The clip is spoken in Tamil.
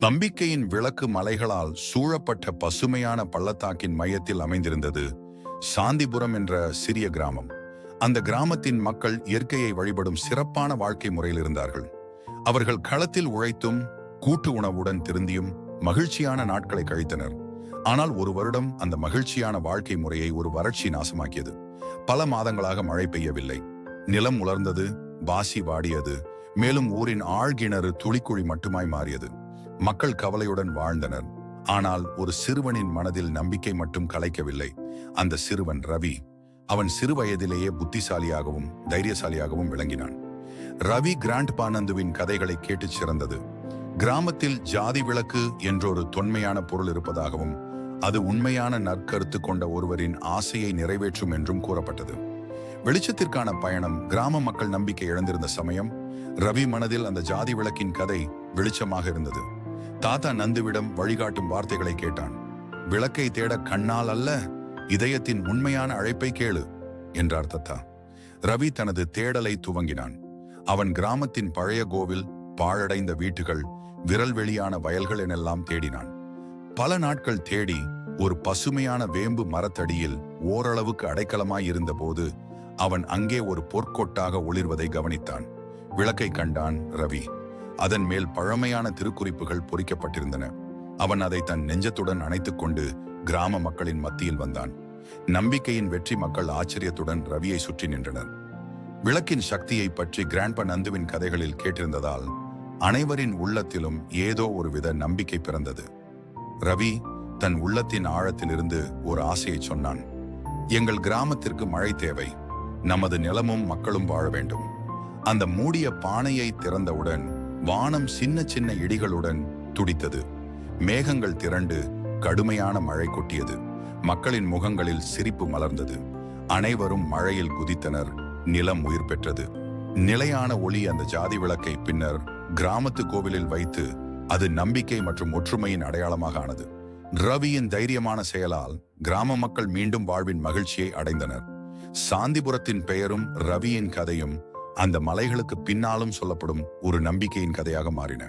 நம்பிக்கையின் விளக்கு மலைகளால் சூழப்பட்ட பசுமையான பள்ளத்தாக்கின் மையத்தில் அமைந்திருந்தது சாந்திபுரம் என்ற சிறிய கிராமம். அந்த கிராமத்தின் மக்கள் இயற்கையை வழிபடும் சிறப்பான வாழ்க்கை முறையில் இருந்தார்கள். அவர்கள் களத்தில் உழைத்தும் கூட்டு உணவுடன் திருந்தியும் மகிழ்ச்சியான நாட்களை கழித்தனர். ஆனால் ஒரு வருடம் அந்த மகிழ்ச்சியான வாழ்க்கை முறையை ஒரு வறட்சி நாசமாக்கியது. பல மாதங்களாக மழை பெய்யவில்லை. நிலம் உலர்ந்தது பாசி வாடியது மேலும் ஊரின் ஆழ்கிணறு துளிக்குழி மட்டுமாய் மாறியது. மக்கள் கவலையுடன் வாழ்ந்தனர். ஆனால் ஒரு சிறுவனின் மனதில் நம்பிக்கை மட்டும் கலைக்கவில்லை. அந்த சிறுவன் ரவி அவன் சிறு வயதிலேயே புத்திசாலியாகவும் தைரியசாலியாகவும் விளங்கினான். ரவி கிராண்ட் பானந்துவின் கதைகளை கேட்டுச் சிறந்தது. கிராமத்தில் ஜாதி விளக்கு என்றொரு தொன்மையான பொருள் இருப்பதாகவும் அது உண்மையான நற்கருத்து கொண்ட ஒருவரின் ஆசையை நிறைவேற்றும் என்றும் கூறப்பட்டது. வெளிச்சத்திற்கான பயணம் கிராம மக்கள் நம்பிக்கை இழந்திருந்த சமயம் ரவி மனதில் அந்த ஜாதி விளக்கின் கதை வெளிச்சமாக இருந்தது. தாத்தா நந்துவிடம் வழிகாட்டும் வார்த்தைகளை கேட்டான். விளக்கை தேட கண்ணால் அல்ல இதயத்தின் உண்மையான அழைப்பை கேளு என்றார் தத்தா. ரவி தனது தேடலை துவங்கினான். அவன் கிராமத்தின் பழைய கோவில் பாழடைந்த வீட்டுகள் விரல் வெளியான வயல்கள் எனெல்லாம் தேடினான். பல நாட்கள் தேடி ஒரு பசுமையான வேம்பு மரத்தடியில் ஓரளவுக்கு அடைக்கலமாய் இருந்தபோது அவன் அங்கே ஒரு பொற்கொட்டாக ஒளிர்வதை கவனித்தான். விளக்கை கண்டான் ரவி. அதன் மேல் பழமையான திருக்குறிப்புகள் பொறிக்கப்பட்டிருந்தன. அவன் அதை தன் நெஞ்சத்துடன் அணைத்துக் கொண்டு கிராம மக்களின் மத்தியில் வந்தான். நம்பிக்கையின் வெற்றி மக்கள் ஆச்சரியத்துடன் ரவியை சுற்றி நின்றனர். விளக்கின் சக்தியை பற்றி கிராண்ட்ப நந்துவின் கதைகளில் கேட்டிருந்ததால் அனைவரின் உள்ளத்திலும் ஏதோ ஒருவித நம்பிக்கை பிறந்தது. ரவி தன் உள்ளத்தின் ஆழத்திலிருந்து ஒரு ஆசையை சொன்னான். எங்கள் கிராமத்திற்கு மழை தேவை. நமது நிலமும் மக்களும் வாழ வேண்டும். அந்த மூடிய பானையை திறந்தவுடன் வானம் சின்ன சின்ன இடிகளுடன் துடித்தது. மேகங்கள் திரண்டு கடுமையான மழை கொட்டியது. மக்களின் முகங்களில் சிரிப்பு மலர்ந்தது. அனைவரும் மழையில் குதித்தனர் நிலம் உயிர் பெற்றது. நிலையான ஒளி அந்த ஜாதி விளக்கை பின்னர் கிராமத்து கோவிலில் வைத்து அது நம்பிக்கை மற்றும் ஒற்றுமையின் அடையாளமாக ஆனது. ரவியின் தைரியமான செயலால் கிராம மக்கள் மீண்டும் வாழ்வின் மகிழ்ச்சியை அடைந்தனர். சாந்திபுரத்தின் பெயரும் ரவியின் கதையும் அந்த மலைகளுக்கு பின்னாலும் சொல்லப்படும் ஒரு நம்பிக்கையின் கதையாக மாறின.